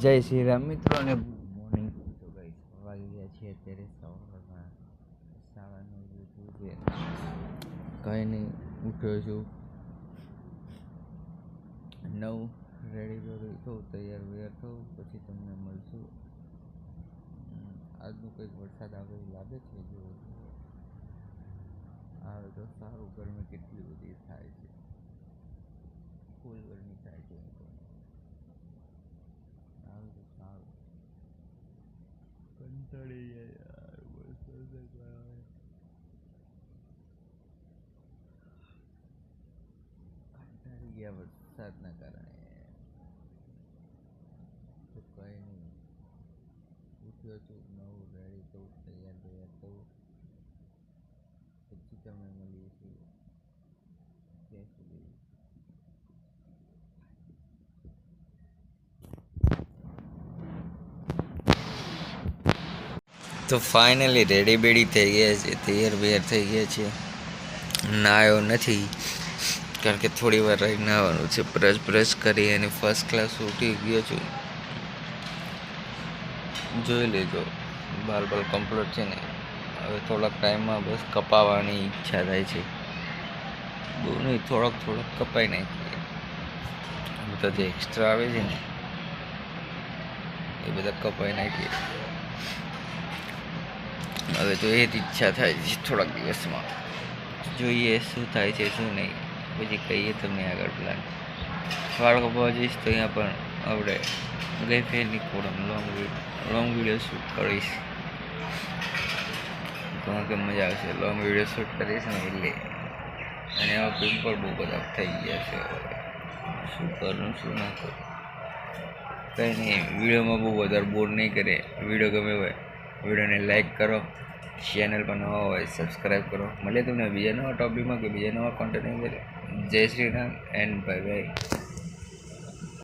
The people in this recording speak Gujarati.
જય શ્રી રામ મિત્રો અને મોર્નિંગ તો ગઈ વાગી ગયા છીએ અત્યારે સવારમાં. સવારનું જેવું છે. કંઈ નહીં, ઉઠ્યો છું. નવ રેડી રેડી થઉં તૈયાર વૈયાર થઉં, પછી તમને મળશું. આજનું કંઈક વરસાદ આવે એવું લાગે છે? જો આવે તો સારું, ગરમી કેટલી બધી થાય છે ફૂલ ગરમી થાય છે એમ કહું. આવે તો સારું કંટાળી ગયા યાર વરસાદ જ આવે કંટાળી ગયા વરસાદના કારણે તો કંઈ નહીં ઉઠ્યો છું નવું રેડી થવું તૈયાર તૈયાર થવું પછી તમને મળીએ છીએ ત્યાં સુધી તો ફાઇનલી રેડી બેડી થઈ ગયા છે, તૈયાર બૈયાર થઈ ગયા છે. નાયો નથી, કારણ કે થોડી વાર રહી નાવાનું છે. બ્રશ બ્રશ કરી અને ફર્સ્ટ ક્લાસ ઉઠી ગયો છું. જોઈ લેજો, બાલ બાલ કમ્પ્લીટ છે ને. હવે થોડાક ટાઈમમાં બસ કપાવવાની ઈચ્છા થાય છે. બહુ નહીં, થોડોક થોડોક કપાઈ નાખીએ. બધા જે એક્સ્ટ્રા આવે છે ને, એ બધા કપાઈ નાખીએ. હવે તો એ જ ઈચ્છા થાય છે, થોડાક દિવસમાં. જોઈએ શું થાય છે, શું નહીં. પછી કહીએ તમને આગળ પ્લાન વાળ કપાવા જઈશ તો અહીંયા પણ આપણે ગઈ ફેરની કોડમ લોંગ લોંગ વીડિયો શૂટ કરીશ. ઘણો કે મજા આવશે. લોંગ વીડિયો શૂટ કરીશ ને એટલે. અને એમાં પિમ્પલ બહુ બધા થઈ ગયા છે. શું કરું, શું ના કરું. કંઈ નહીં વિડીયોમાં બહુ વધારે બોર નહીં કરે. વીડિયો ગમે હોય. વિડીયોને લાઇક કરો ચેનલ પર નવા હોય સબસ્ક્રાઈબ કરો. મળીએ તમને બીજા નવા ટોપિકમાં કે બીજા નવા કોન્ટેન્ટ જય Shri Ram and bye bye